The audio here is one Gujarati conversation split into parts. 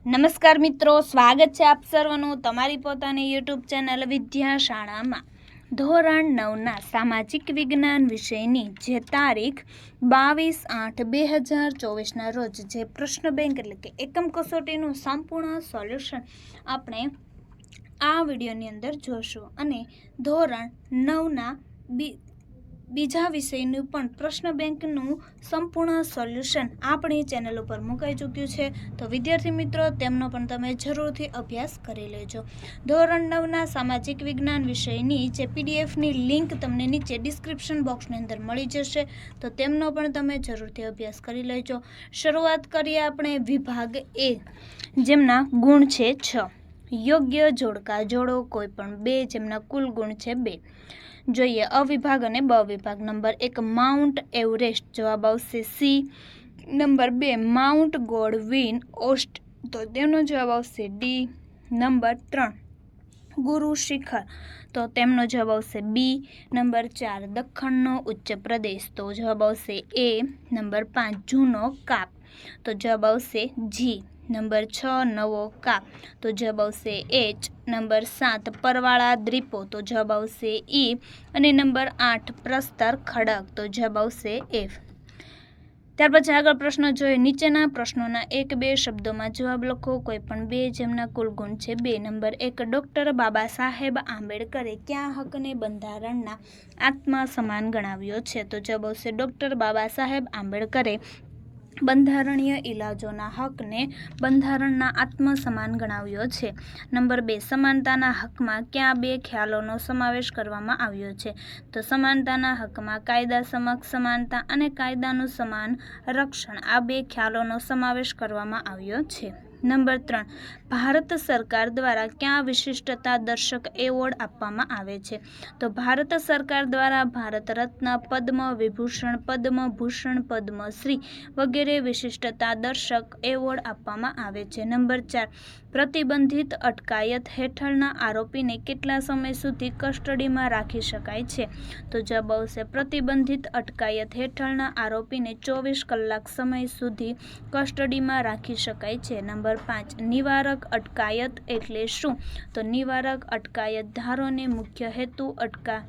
નમસ્કાર મિત્રો, સ્વાગત છે આપ સર્વનું તમારી પોતાની યુટ્યુબ ચેનલ વિદ્યા શાળામાં ધોરણ નવના સામાજિક વિજ્ઞાન વિષયની જે તારીખ બાવીસ આઠ બે હજાર ચોવીસના રોજ જે પ્રશ્ન બેંક એટલે કે એકમ કસોટીનું સંપૂર્ણ સોલ્યુશન આપણે આ વિડીયોની અંદર જોશું. અને ધોરણ નવના બી બીજા વિષયનું પણ પ્રશ્ન બેંકનું સંપૂર્ણ સોલ્યુશન આપણી ચેનલ ઉપર મુકાઈ ચૂક્યું છે. તો વિદ્યાર્થી મિત્રો, તેમનો પણ તમે જરૂરથી અભ્યાસ કરી લેજો. ધોરણ નવના સામાજિક વિજ્ઞાન વિષયની જે પીડીએફની લિંક તમને નીચે ડિસ્ક્રિપ્શન બોક્સની અંદર મળી જશે, તો તેમનો પણ તમે જરૂરથી અભ્યાસ કરી લેજો. શરૂઆત કરીએ આપણે વિભાગ એ, જેમના ગુણ છે છ. યોગ્ય જોડકા જોડો કોઈ પણ બે, જેમના કુલ ગુણ છે બે. જોઈએ અવિભાગ અને બ વિભાગ. નંબર એક, માઉન્ટ એવરેસ્ટ. જવાબ આવશે સી. નંબર બે, માઉન્ટ ગોડવિન ઓસ્ટ. તો તેમનો જવાબ આવશે ડી. નંબર ત્રણ, ગુરુ શિખર. તો તેમનો જવાબ આવશે બી. નંબર ચાર, દખ્ખણનો ઉચ્ચ પ્રદેશ. તો જવાબ આવશે એ. નંબર પાંચ, જૂનો કાપ. તો જવાબ આવશે જી. નંબર છ નવો કાપ તો જવાબ આવશે એચ. નંબર સાત પરવાળા દ્વીપો તો જવાબ આવશે ઈ. અને નંબર આઠ પ્રસ્તર ખડક. તો જવાબ આવશે એફ. ત્યાર પછી આગળ પ્રશ્ન જોઈએ. નીચેના પ્રશ્નોના એક બે શબ્દોમાં જવાબ લખો. કોઈ પણ બે જેમના કુલ ગુણ છે બે. નંબર એક, ડૉક્ટર બાબા સાહેબ આંબેડકરે ક્યાં હકને બંધારણના આત્મા સમાન ગણાવ્યો છે? તો જવાબ આવશે ડૉક્ટર બાબા સાહેબ આંબેડકરે બંધારણીય ઇલાજોના હકને બંધારણના આત્મ સમાન ગણાવ્યો છે. નંબર બે, સમાનતાના હકમાં ક્યાં બે ખ્યાલોનો સમાવેશ કરવામાં આવ્યો છે? તો સમાનતાના હકમાં કાયદા સમક્ષ સમાનતા અને કાયદાનું સમાન રક્ષણ આ બે ખ્યાલોનો સમાવેશ કરવામાં આવ્યો છે. નંબર ત્રણ, ભારત સરકાર દ્વારા ક્યાં વિશિષ્ટતા દર્શક એવોર્ડ આપવામાં આવે છે? તો ભારત સરકાર દ્વારા ભારત રત્ન પદ્મ, વિભૂષણ પદ્મ, ભૂષણ પદ્મશ્રી વગેરે વિશિષ્ટતા દર્શક એવોર્ડ આપવામાં આવે છે. નંબર ચાર પ્રતિબંધિત અટકાયત હેઠળના આરોપીને કેટલા સમય સુધી કસ્ટડીમાં રાખી શકાય છે? તો જવાબ આવશે, પ્રતિબંધિત અટકાયત હેઠળના આરોપીને ચોવીસ કલાક સમય સુધી કસ્ટડીમાં રાખી શકાય છે. નંબર પાંચ, નિવારક અટકાયત એટલે શું? તો નિવારક અટકાયત ધારોને મુખ્ય હેતુ અટકા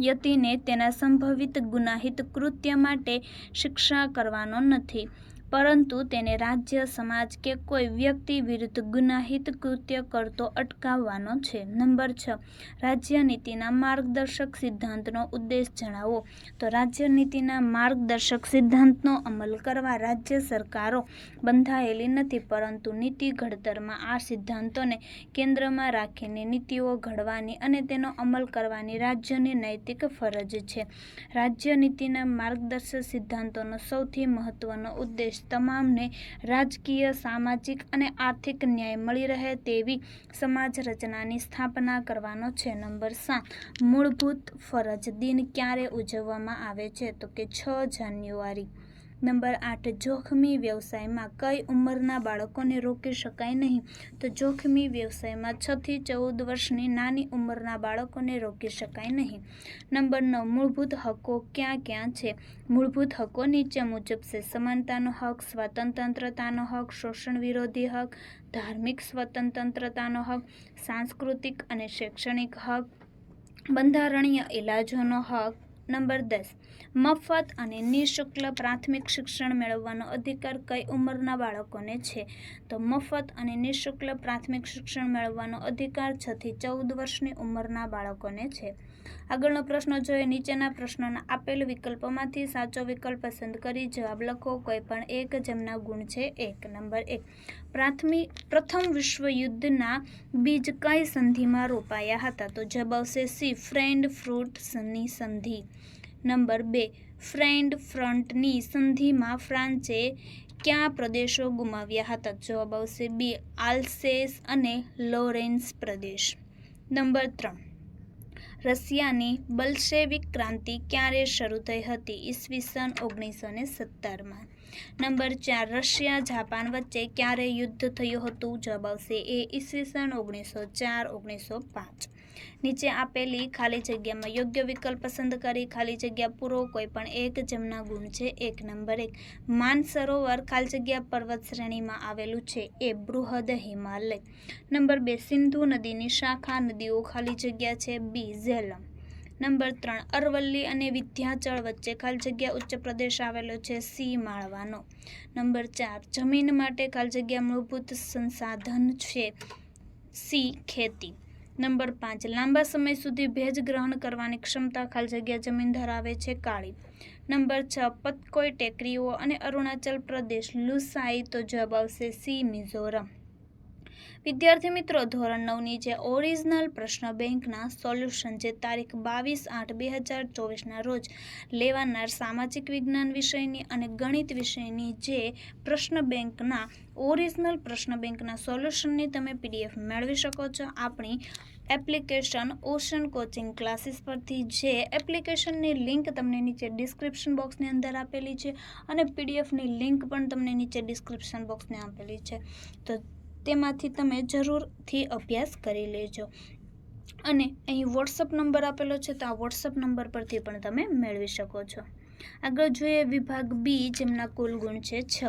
યતિને તેના સંભવિત ગુનાહિત કૃત્ય માટે શિક્ષા કરવાનો નથી. પરંતુ તેને રાજ્ય, સમાજ કે કોઈ વ્યક્તિ વિરુદ્ધ ગુનાહિત કૃત્ય કરતો અટકાવવાનો છે. નંબર છ, રાજ્ય નીતિના માર્ગદર્શક સિદ્ધાંતનો ઉદ્દેશ જણાવો. તો રાજ્ય નીતિના માર્ગદર્શક સિદ્ધાંતનો અમલ કરવા રાજ્ય સરકારો બંધાયેલી નથી, પરંતુ નીતિ ઘડતરમાં આ સિદ્ધાંતોને કેન્દ્રમાં રાખીને નીતિઓ ઘડવાની અને તેનો અમલ કરવાની રાજ્યની નૈતિક ફરજ છે. રાજ્ય નીતિના માર્ગદર્શક સિદ્ધાંતોનો સૌથી મહત્વનો ઉદ્દેશ તમામને રાજકીય, સામાજિક અને આર્થિક ન્યાય મળી રહે તેવી સમાજ રચનાની સ્થાપના કરવાનો છે. નંબર સાત, મૂળભૂત ફરજ દિન ક્યારે ઉજવવામાં આવે છે? તો કે છ જાન્યુઆરી. નંબર આઠ, જોખમી વ્યવસાયમાં કઈ ઉંમરના બાળકોને રોકી શકાય નહીં? તો જોખમી વ્યવસાયમાં છથી ચૌદ વર્ષની નાની ઉંમરના બાળકોને રોકી શકાય નહીં. નંબર નવ, મૂળભૂત હકો ક્યાં ક્યાં છે? મૂળભૂત હકો નીચે મુજબ છે. સમાનતાનો હક, સ્વતંત્રતાનો હક, શોષણ વિરોધી હક, ધાર્મિક સ્વતંત્રતાનો હક, સાંસ્કૃતિક અને શૈક્ષણિક હક, બંધારણીય ઇલાજોનો હક. નંબર દસ મફત અને નિઃશુલ્ક પ્રાથમિક શિક્ષણ મેળવવાનો અધિકાર કઈ ઉંમરના બાળકોને છે? તો મફત અને નિઃશુલ્ક પ્રાથમિક શિક્ષણ મેળવવાનો અધિકાર છથી ચૌદ વર્ષની ઉંમરના બાળકોને છે. આગળનો પ્રશ્ન જોઈએ. નીચેના પ્રશ્નોના આપેલ વિકલ્પોમાંથી સાચો વિકલ્પ પસંદ કરી જવાબ લખો. કોઈ પણ એક જેમના ગુણ છે એક. નંબર એક. પ્રાથમિક પ્રથમ વિશ્વયુદ્ધના બીજ કઈ સંધિમાં રોપાયા હતા? તો જવાબ આવશે સી. ફ્રેન્ડ ફ્રૂટ સની સંધિ. નંબર બે, ફ્રેન્ડ ફ્રન્ટની સંધિમાં ફ્રાન્સે કયા પ્રદેશો ગુમાવ્યા હતા? જવાબ આવશે બી, આલ્સેસ અને લોરેન્સ પ્રદેશ. નંબર ત્રણ, રશિયાની બલ્શેવિક ક્રાંતિ ક્યારે શરૂ થઈ હતી? ઈસવીસન ઓગણીસો ને સત્તરમાં. નંબર ચાર, રશિયા જાપાન વચ્ચે ક્યારે યુદ્ધ થયું હતું? જવાબ આવશે એ ઈસવીસન ઓગણીસો ચાર, ઓગણીસો પાંચ. નીચે આપેલી ખાલી જગ્યામાં યોગ્ય વિકલ્પ પસંદ કરી ખાલી જગ્યા પૂરો કોઈ પણ એક જેમના ગુણ છે એક નંબર એક. માનસરોવર ખાલી જગ્યા પર્વત શ્રેણીમાં આવેલું છે એ બૃહદ હિમાલય. નંબર બે, સિંધુ નદીની શાખા. નદીઓ ખાલી જગ્યા છે બી, ઝેલમ. નંબર ત્રણ, અરવલ્લી અને વિંધ્યાચળ વચ્ચે ખાલી જગ્યા ઉચ્ચ પ્રદેશ આવેલો છે સી, માળવાનો. નંબર ચાર, જમીન માટે ખાલી જગ્યા મૂળભૂત સંસાધન છે સી, ખેતી. નંબર પાંચ. લાંબા સમય સુધી ભેજ ગ્રહણ કરવાની ક્ષમતા ખાલી જગ્યા જમીન ધરાવે છે કાળી. નંબર છ પતકોઈ ટેકરીઓ અને અરુણાચલ પ્રદેશ. લુસાઈ તો જવાબ આવશે સી, મિઝોરમ. વિદ્યાર્થી મિત્રો, ધોરણ નવની જે ઓરિજિનલ પ્રશ્ન બેંકના સોલ્યુશન જે તારીખ બાવીસ આઠ બે હજાર ચોવીસના રોજ લેવાનાર સામાજિક વિજ્ઞાન વિષયની અને ગણિત વિષયની જે પ્રશ્ન બેંકના ઓરિજિનલ પ્રશ્ન બેંકના સોલ્યુશનની તમે પીડીએફ મેળવી શકો છો. આપણી એપ્લિકેશન ઓશન કોચિંગ ક્લાસીસ પરથી જે એપ્લિકેશનની લિંક તમને નીચે ડિસ્ક્રિપ્શન બોક્સની અંદર આપેલી છે અને પીડીએફની લિંક પણ તમને નીચે ડિસ્ક્રિપ્શન બોક્સને આપેલી છે. તો તેમાંથી તમે જરૂરથી અભ્યાસ કરી લેજો. અને અહીં વોટ્સઅપ નંબર આપેલો છે, તો આ વોટ્સઅપ નંબર પરથી પણ તમે મેળવી શકો છો. આગળ જોઈએ વિભાગ બી જેમના કુલ ગુણ છે છ.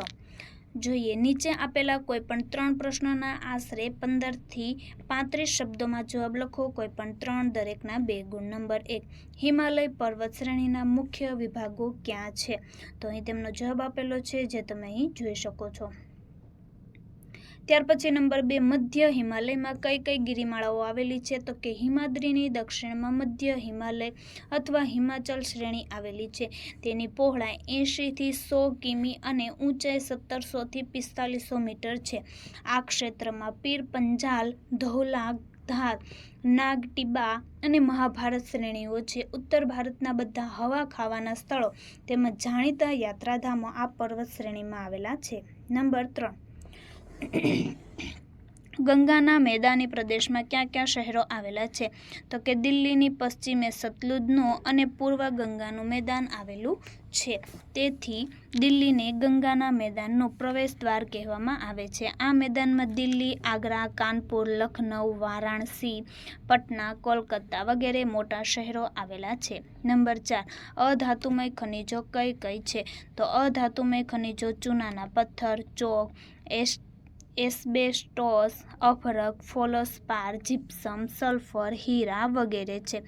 જોઈએ, નીચે આપેલા કોઈપણ ત્રણ પ્રશ્નોના આશરે પંદરથી પાંત્રીસ શબ્દોમાં જવાબ લખો. કોઈપણ ત્રણ દરેકના બે ગુણ નંબર એક. હિમાલય પર્વત શ્રેણીના મુખ્ય વિભાગો ક્યાં છે? તો અહીં તેમનો જવાબ આપેલો છે, જે તમે અહીં જોઈ શકો છો. ત્યાર પછી નંબર બે, મધ્ય હિમાલયમાં કઈ કઈ ગિરિમાળાઓ આવેલી છે? તો કે હિમાદ્રીની દક્ષિણમાં મધ્ય હિમાલય અથવા હિમાચલ શ્રેણી આવેલી છે. તેની પહોળાઈ એંશીથી સો કિમી અને ઊંચાઈ સત્તરસોથી પિસ્તાલીસો મીટર છે. આ ક્ષેત્રમાં પીર, પંજાલ ધોલા ધાર નાગટીબા અને મહાભારત શ્રેણીઓ છે. ઉત્તર ભારતના બધા હવા ખાવાના સ્થળો તેમજ જાણીતા યાત્રાધામો આ પર્વત શ્રેણીમાં આવેલા છે. નંબર ત્રણ. ગંગાના મેદાની પ્રદેશમાં ક્યાં ક્યાં શહેરો આવેલા છે? તો કે દિલ્હીની પશ્ચિમે સતલુજનું અને પૂર્વ ગંગાનું મેદાન આવેલું છે. તેથી દિલ્હીને ગંગાના મેદાનનું પ્રવેશ દ્વાર કહેવામાં આવે છે. આ મેદાનમાં દિલ્હી, આગ્રા, કાનપુર લખનઉ વારાણસી, પટના, કોલકાતા વગેરે મોટા શહેરો આવેલા છે. નંબર ચાર, અધાતુમય ખનિજો કઈ કઈ છે? તો અધાતુમય ખનિજો ચૂનાના પથ્થર, ચોક, એસ એસ્બેસ્ટોસ, અફરક, ફોલોસ્પાર, જીપ્સમ, સલ્ફર, હીરા વગેરે છે.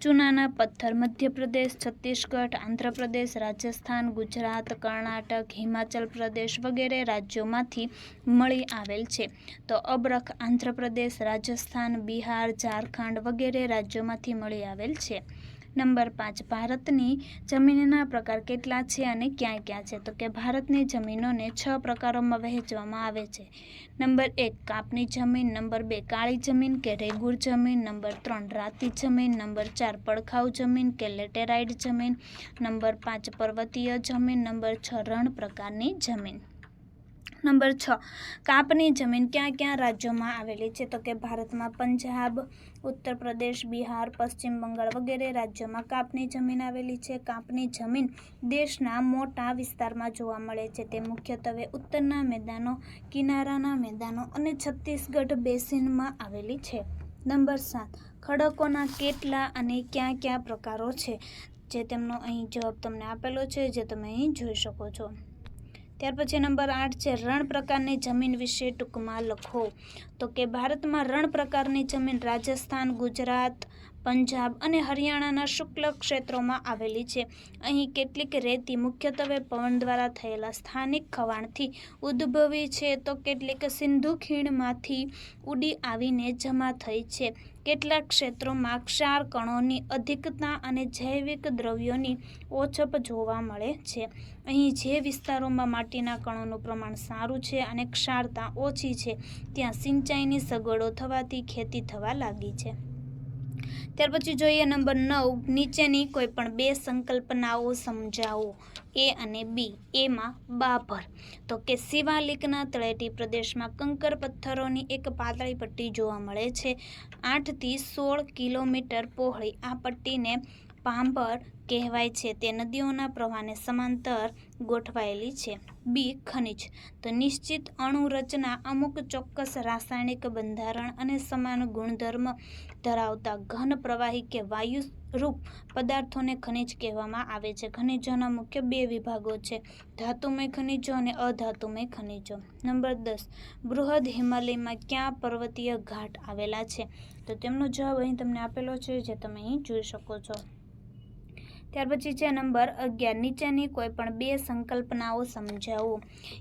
ચૂનાના પથ્થર, મધ્યપ્રદેશ, છત્તીસગઢ, આંધ્રપ્રદેશ, રાજસ્થાન, ગુજરાત, કર્ણાટક, હિમાચલ પ્રદેશ વગેરે રાજ્યોમાંથી મળી આવેલ છે. તો અબરખ, આંધ્રપ્રદેશ, રાજસ્થાન, બિહાર, ઝારખંડ વગેરે રાજ્યોમાંથી મળી આવેલ છે. નંબર પાંચ, ભારતની જમીનના પ્રકાર કેટલા છે અને ક્યાં ક્યાં છે? તો કે ભારતની જમીનોને છ પ્રકારોમાં વહેંચવામાં આવે છે. નંબર એક, કાપની જમીન. નંબર બે, કાળી જમીન કે રેગુર જમીન. નંબર ત્રણ, રાતી જમીન. નંબર ચાર, પડખાઉ જમીન કે લેટેરાઇડ જમીન. નંબર પાંચ, પર્વતીય જમીન. નંબર છ, રણ પ્રકારની જમીન. નંબર છ. કાપની જમીન ક્યાં ક્યાં રાજ્યોમાં આવેલી છે? તો કે ભારતમાં પંજાબ ઉત્તર પ્રદેશ બિહાર, પશ્ચિમ બંગાળ વગેરે રાજ્યોમાં કાપની જમીન આવેલી છે. કાપની જમીન દેશના મોટા વિસ્તારમાં જોવા મળે છે. તે મુખ્યત્વે ઉત્તરના મેદાનો, કિનારાના મેદાનો અને છત્તીસગઢ બેસિનમાં આવેલી છે. નંબર સાત. ખડકોના કેટલા અને ક્યાં ક્યાં પ્રકારો છે? જે તેમનો અહીં જવાબ તમને આપેલો છે, જે તમે અહીં જોઈ શકો છો. ત્યાર પછી નંબર આઠ છે, રણ પ્રકારની જમીન વિશે ટૂંકમાં લખો. તો કે ભારતમાં રણ પ્રકારની જમીન રાજસ્થાન, ગુજરાત પંજાબ અને હરિયાણાના શુક્લ ક્ષેત્રોમાં આવેલી છે. અહીં કેટલીક રેતી મુખ્યત્વે પવન દ્વારા થયેલા સ્થાનિક ખવાણથી ઉદ્ભવી છે. તો કેટલીક સિંધુ ખીણમાંથી ઉડી આવીને જમા થઈ છે. કેટલાક ક્ષેત્રોમાં ક્ષાર કણોની અધિકતા અને જૈવિક દ્રવ્યોની ઓછપ જોવા મળે છે. અહીં જે વિસ્તારોમાં માટીના કણોનું પ્રમાણ સારું છે અને ક્ષારતા ઓછી છે, ત્યાં સિંચાઈની સગવડો થવાથી ખેતી થવા લાગી છે. ત્યાર પછી જોઈએ નંબર નવ, નીચેની કોઈ પણ બે સંકલ્પનાઓ સમજાવો. એ અને બી, એમાં બાભર. તો કે શિવાલિકના તળેટી પ્રદેશમાં કંકર પથ્થરોની એક પાતળી પટ્ટી જોવા મળે છે. આઠથી સોળ કિલોમીટર પહોળી આ પટ્ટીને પાંભર કહેવાય છે. તે નદીઓના પ્રવાહને સમાંતર ગોઠવાયેલી છે. બી, ખનિજ. તો નિશ્ચિત અણુરચના અમુક ચોક્કસ રાસાયણિક બંધારણ અને સમાન ગુણધર્મ ધરાવતા ઘન પ્રવાહી કે વાયુ રૂપ પદાર્થોને ખનિજ કહેવામાં આવે છે. ખનિજોના મુખ્ય બે વિભાગો છે, ધાતુમય ખનિજો અને અધાતુમય ખનિજો. નંબર દસ, બૃહદ હિમાલયમાં ક્યાં પર્વતીય ઘાટ આવેલા છે? તો તેમનો જવાબ અહીં તમને આપેલો છે, જે તમે અહીં જોઈ શકો છો. ત્યાર પછી છે નંબર અગિયાર. નીચેની કોઈપણ બે સંકલ્પનાઓ સમજાવો.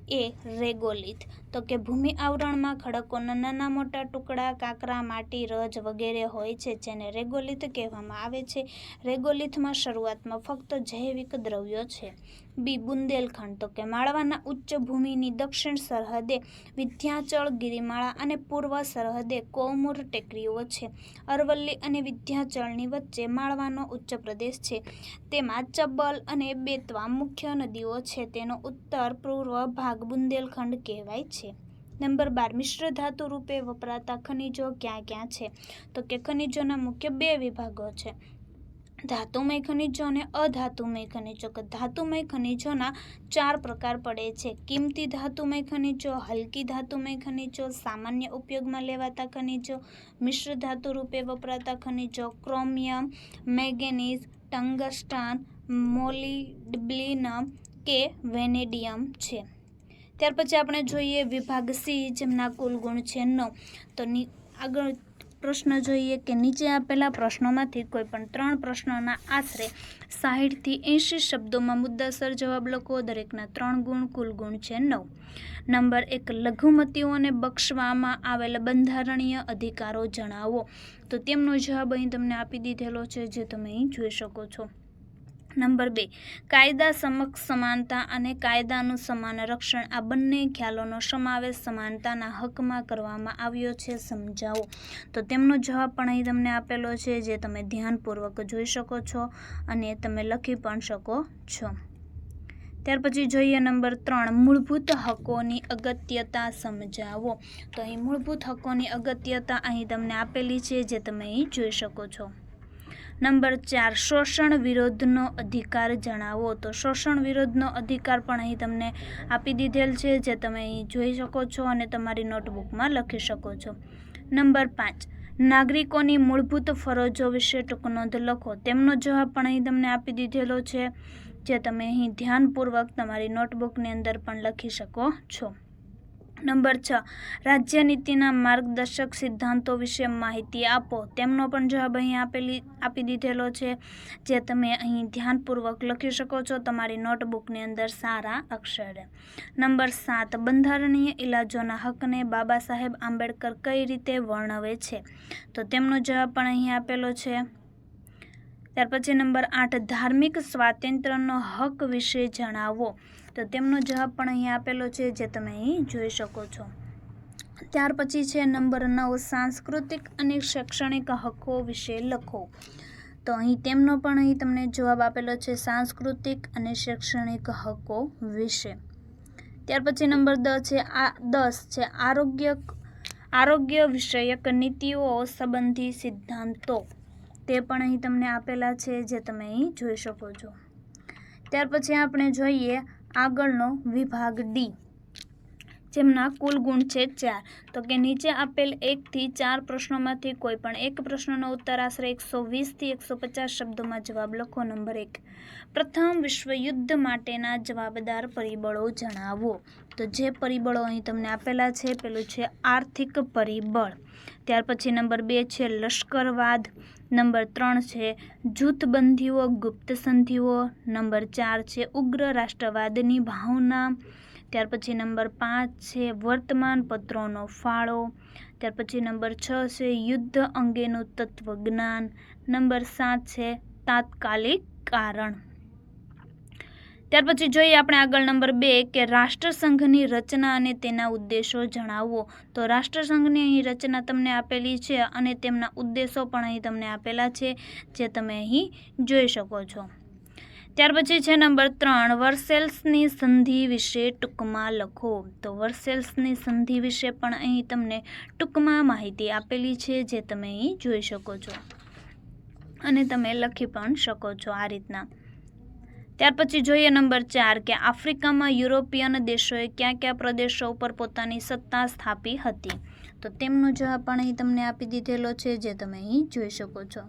એ રેગોલિથ. તો કે ભૂમિ આવરણમાં ખડકોના નાના મોટા ટુકડા, કાંકરા, માટી, રજ વગેરે હોય છે, જેને રેગોલિથ કહેવામાં આવે છે. રેગોલિથમાં શરૂઆતમાં ફક્ત જૈવિક દ્રવ્યો છે. બી. બુંદેલખંડ. તો કે માળવાના ઉચ્ચ ભૂમિની દક્ષિણ સરહદે વિંધ્યાચળ, ગિરિમાળા અને પૂર્વ સરહદે કોમુર ટેકરીઓ છે. અરવલ્લી અને વિંધ્યાચળની વચ્ચે માળવાનો ઉચ્ચ પ્રદેશ છે. તેમાં ચબ્બલ અને બેતવા મુખ્ય નદીઓ છે. તેનો ઉત્તર પૂર્વ ભાગ બુંદેલખંડ કહેવાય છે. નંબર બાર, મિશ્ર ધાતુ રૂપે વપરાતા ખનિજો ક્યાં ક્યાં છે? તો કે ખનિજોના મુખ્ય બે વિભાગો છે. ધાતુમય ખનિજો અને અધાતુમય ખનિજો. કે ધાતુમય ખનિજોના ચાર પ્રકાર પડે છે. કિંમતી ધાતુમય ખનિજો, હલકી ધાતુમય ખનિજો, સામાન્ય ઉપયોગમાં લેવાતા ખનિજો, મિશ્ર ધાતુ રૂપે વપરાતા ખનિજો, ક્રોમિયમ, મેંગેનીઝ, ટંગસ્ટન મોલિડબ્લિનમ કે વેનેડિયમ છે. ત્યાર પછી આપણે જોઈએ વિભાગ સી, જેમના કુલ ગુણ છે નવ. તો આગળ પ્રશ્ન જોઈએ કે નીચે આપેલા પ્રશ્નોમાંથી કોઈ પણ ત્રણ પ્રશ્નોના આશરે સાહીઠથી એંશી શબ્દોમાં મુદ્દાસર જવાબ લખો. દરેકના ત્રણ ગુણ કુલ ગુણ છે નવ. નંબર એક લઘુમતીઓને બક્ષવામાં આવેલા બંધારણીય અધિકારો જણાવો. તો તેમનો જવાબ અહીં તમને આપી દીધેલો છે, જે તમે અહીં જોઈ શકો છો. નંબર બે, કાયદા સમક્ષ સમાનતા અને કાયદાનું સમાન રક્ષણ, આ બંને ખ્યાલોનો સમાવેશ સમાનતાના હકમાં કરવામાં આવ્યો છે, સમજાવો. તો તેમનો જવાબ પણ અહીં તમને આપેલો છે, જે તમે ધ્યાનપૂર્વક જોઈ શકો છો અને તમે લખી પણ શકો છો. ત્યાર પછી જોઈએ નંબર ત્રણ, મૂળભૂત હકોની અગત્યતા, સમજાવો. તો અહીં મૂળભૂત હકોની અગત્યતા અહીં તમને આપેલી છે, જે તમે અહીં જોઈ શકો છો. નંબર ચાર, શોષણ વિરોધનો અધિકાર જણાવો. તો શોષણ વિરોધનો અધિકાર પણ અહીં તમને આપી દીધેલ છે, જે તમે અહીં જોઈ શકો છો અને તમારી નોટબુકમાં લખી શકો છો. નંબર પાંચ, નાગરિકોની મૂળભૂત ફરજો વિશે ટૂંક નોંધ લખો. તેમનો જવાબ પણ અહીં તમને આપી દીધેલો છે, જે તમે અહીં ધ્યાનપૂર્વક તમારી નોટબુકની અંદર પણ લખી શકો છો. નંબર છ. રાજ્યનીતિના માર્ગદર્શક સિદ્ધાંતો વિશે માહિતી આપો. તેમનો પણ જવાબ અહીં આપેલી, આપી દીધેલો છે. જે તમે અહીં ધ્યાનપૂર્વક લખી શકો છો. તમારી નોટબુકની અંદર સારા અક્ષરે. નંબર સાત. બંધારણીય ઇલાજોના હકને બાબા સાહેબ આંબેડકર કઈ રીતે વર્ણવે છે? તો તેમનો જવાબ પણ અહીં આપેલો છે. ત્યાર પછી નંબર આઠ. ધાર્મિક સ્વાતંત્ર્યનો હક વિશે જણાવો. તો તેમનો જવાબ પણ અહીં આપેલો છે, જે તમે અહીં જોઈ શકો છો. ત્યાર પછી છે, નંબર નવ, સાંસ્કૃતિક અને શૈક્ષણિક હકો વિશે લખો. તો અહીં તેમનો પણ અહીં તમને જવાબ આપેલો છે, સાંસ્કૃતિક અને શૈક્ષણિક હકો વિશે. ત્યાર પછી નંબર દ છે, આ દસ છે, આરોગ્ય આરોગ્ય વિષયક નીતિઓ સંબંધી સિદ્ધાંતો. તે પણ અહીં તમને આપેલા છે, જે તમે અહીં જોઈ શકો છો. ત્યાર પછી આપણે જોઈએ આગળનો વિભાગ ડી જેમના કુલ ગુણ છે ચાર. તો કે નીચે આપેલ એકથી ચાર પ્રશ્નોમાંથી કોઈ પણ એક પ્રશ્નનો ઉત્તર આશરે એકસો વીસથી એકસો પચાસ શબ્દોમાં જવાબ લખો. નંબર એક. પ્રથમ વિશ્વયુદ્ધ માટેના જવાબદાર પરિબળો જણાવો. તો જે પરિબળો અહીં તમને આપેલા છે, પેલું છે આર્થિક પરિબળ. ત્યાર પછી નંબર બે છે લશ્કરવાદ. નંબર ત્રણ છે જૂથબંધીઓ ગુપ્ત સંધિઓ. નંબર ચાર છે, ઉગ્ર રાષ્ટ્રવાદની ભાવના. ત્યાર પછી નંબર પાંચ છે, વર્તમાન પત્રોનો ફાળો. ત્યાર પછી નંબર છ છે, યુદ્ધ અંગેનું તત્વજ્ઞાન. નંબર સાત છે, તાત્કાલિક કારણ. ત્યાર પછી જોઈએ આપણે આગળ નંબર બે કે રાષ્ટ્રસંઘની રચના અને તેના ઉદ્દેશો જણાવો. તો રાષ્ટ્રસંઘની અહીં રચના તમને આપેલી છે અને તેમના ઉદ્દેશો પણ અહીં તમને આપેલા છે, જે તમે અહીં જોઈ શકો છો. ત્યાર પછી છે નંબર ત્રણ, વર્સેલ્સની સંધિ વિશે ટૂંકમાં લખો. તો વર્સેલ્સની સંધિ વિશે પણ અહીં તમને ટૂંકમાં માહિતી આપેલી છે, જે તમે અહીં જોઈ શકો છો અને તમે લખી પણ શકો છો આ રીતના. ત્યાર પછી જોઈએ નંબર ચાર કે આફ્રિકામાં યુરોપિયન દેશોએ કયા કયા પ્રદેશો ઉપર પોતાની સત્તા સ્થાપી હતી? તો તેમનો જવાબ પણ અહીં તમને આપી દીધેલો છે, જે તમે અહીં જોઈ શકો છો.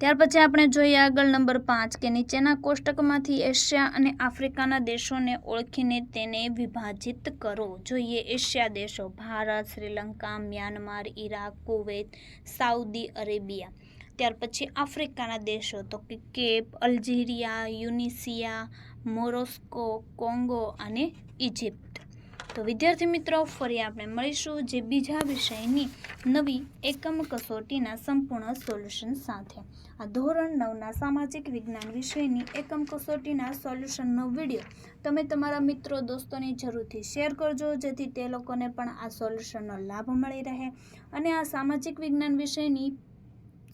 ત્યાર પછી આપણે જોઈએ આગળ નંબર પાંચ કે નીચેના કોષ્ટકમાંથી એશિયા અને આફ્રિકાના દેશોને ઓળખીને તેને વિભાજિત કરો. જોઈએ એશિયા દેશો, Bharat, Sri Lanka, Myanmar Iraq Kuwait, Saudi Arabia. ત્યાર પછી આફ્રિકાના દેશો તો કે Cape, Algeria, Tunisia Morocco Congo અને ઇજિપ્ત તો વિદ્યાર્થી મિત્રો, ફરી આપણે મળીશું જે બીજા વિષયની નવી એકમ કસોટીના સંપૂર્ણ સોલ્યુશન સાથે. આ ધોરણ નવના સામાજિક વિજ્ઞાન વિષયની એકમ કસોટીના સોલ્યુશનનો વીડિયો તમે તમારા મિત્રો દોસ્તોની જરૂરથી શેર કરજો, જેથી તે લોકોને પણ આ સોલ્યુશનનો લાભ મળી રહે અને આ સામાજિક વિજ્ઞાન વિષયની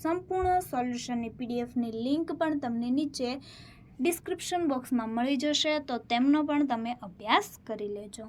સંપૂર્ણ સોલ્યુશનની પીડીએફની લિંક પણ તમને નીચે ડિસ્ક્રિપ્શન બોક્સમાં મળી જશે, તો તેમનો પણ તમે અભ્યાસ કરી લેજો.